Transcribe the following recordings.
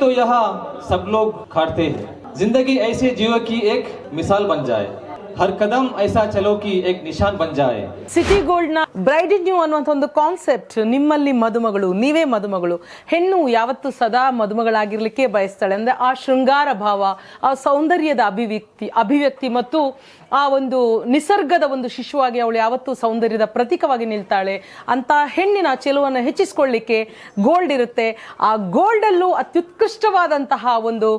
तो यहाँ सब लोग खाते हैं। ज़िंदगी ऐसे जीव की एक मिसाल बन जाए। ಹರ್ ಕದಮ್ ಐಸಾ ಚಲೋ ಕಿ ಏಕ್ ನಿಶಾನ್ ಬಂಜಾಯ್ ಸಿಟಿ ಗೋಲ್ಡ್ನ ಇನ್ ಯು ಅನ್ನುವಂತ ಒಂದು ಕಾನ್ಸೆಪ್ಟ್ ನಿಮ್ಮಲ್ಲಿ ಮದುಮಗಳು, ನೀವೇ ಮದುಮಗಳು. ಹೆಣ್ಣು ಯಾವತ್ತು ಸದಾ ಮದುಮಗಳಾಗಿರ್ಲಿಕ್ಕೆ ಬಯಸ್ತಾಳೆ. ಅಂದ್ರೆ ಆ ಶೃಂಗಾರ ಭಾವ, ಆ ಸೌಂದರ್ಯದ ಅಭಿವ್ಯಕ್ತಿ ಅಭಿವ್ಯಕ್ತಿ ಮತ್ತು ಆ ಒಂದು ನಿಸರ್ಗದ ಒಂದು ಶಿಶುವಾಗಿ ಅವಳು ಯಾವತ್ತು ಸೌಂದರ್ಯದ ಪ್ರತೀಕವಾಗಿ ನಿಲ್ತಾಳೆ. ಅಂತ ಹೆಣ್ಣಿನ ಚೆಲುವನ್ನು ಹೆಚ್ಚಿಸಿಕೊಳ್ಳಿಕ್ಕೆ ಗೋಲ್ಡ್ ಇರುತ್ತೆ. ಆ ಗೋಲ್ಡಲ್ಲೂ ಅತ್ಯುತ್ಕೃಷ್ಟವಾದಂತಹ ಒಂದು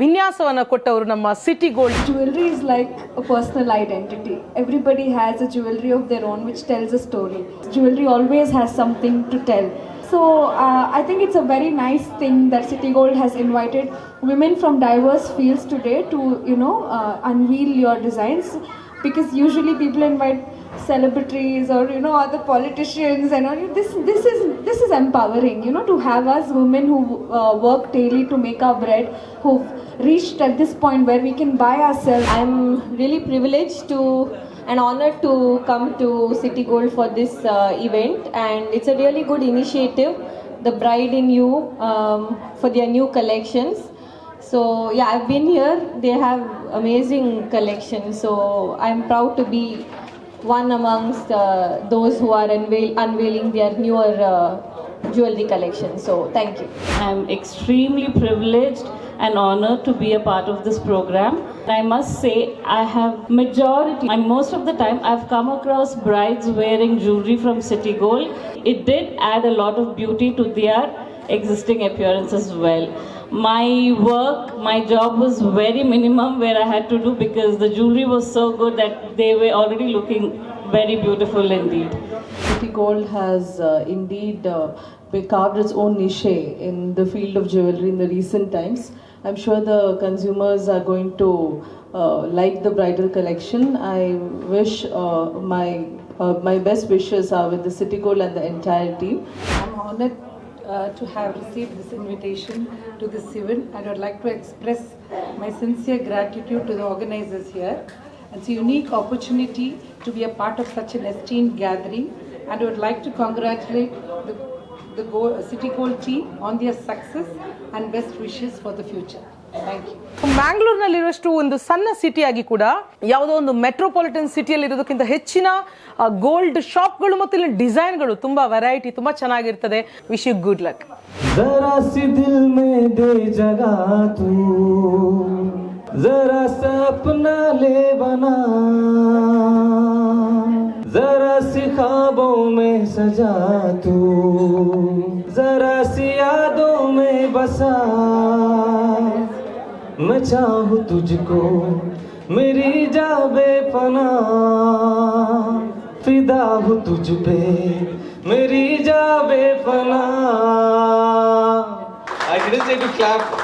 ವಿನ್ಯಾಸವನ್ನ ಕೊಟ್ಟವರು ನಮ್ಮ city gold Jewelry is like a personal identity. Everybody has a jewelry of their own which tells a story. Jewelry always has something to tell. So uh, I think it's a very nice thing that City Gold has invited women from diverse fields today to you know uh, unveil your designs because usually people invite celebrities or you know other politicians and all this this is this is empowering you know to have us women who uh, work daily to make our bread who've reached at this point where we can buy ourselves I'm really privileged to and honored to come to City Gold for this uh, event, and it's a really good initiative. The Bride in You um, for their new collections. So yeah, I've been here. They have amazing collections. So I'm proud to be one amongst uh, those who are unveil- unveiling their newer uh, jewelry collection. So thank you. I'm extremely privileged and honored to be a part of this program. I must say, I have majority, and most of the time, I've come across brides wearing jewelry from City Gold. It did add a lot of beauty to their existing appearance as well. My work, my job was very minimum where I had to do because the jewelry was so good that they were already looking very beautiful indeed. City Gold has uh, indeed uh, carved its own niche in the field of jewelry in the recent times. I'm sure the consumers are going to uh, like the bridal collection. I wish uh, my uh, my best wishes are with the City Gold and the entire team. I'm honored uh, to have received this invitation to this event and I would like to express my sincere gratitude to the organizers here. It's a unique opportunity to be a part of such an esteemed gathering and I would like to congratulate the, the City Gold team on their success and best wishes for the future. ಬ್ಯಾಂಗ್ಳೂರ್ನಲ್ಲಿರುವಷ್ಟು ಒಂದು ಸಣ್ಣ ಸಿಟಿಯಾಗಿ ಕೂಡ ಯಾವುದೋ ಒಂದು metropolitan ಸಿಟಿಯಲ್ಲಿ ಇರೋದಕ್ಕಿಂತ ಹೆಚ್ಚಿನ gold ಶಾಪ್ಗಳು ಮತ್ತು ಇಲ್ಲಿ ಡಿಸೈನ್ಗಳು ತುಂಬಾ ವೆರೈಟಿ ತುಂಬಾ ಚೆನ್ನಾಗಿರ್ತದೆ. ವಿಶ್ ಯು ಗುಡ್ ಲಕ್ ಜರಾ ಸಿ ದಿಲ್ ಮೇ ದೇ ಜಗಾ ತೂ ಜರಾ ಸಾ ಅಪ್ನಾ ಲೇ ಸಿ ಖಾಬೋ ಮೇ ಸಜಾ ತೂ जरा सी यादों में बसा। मैं चाहूँ तुझको, मेरी जाबे पना। फिदा हूँ तुझ पे, मेरी जाबे पना। I didn't say to clap.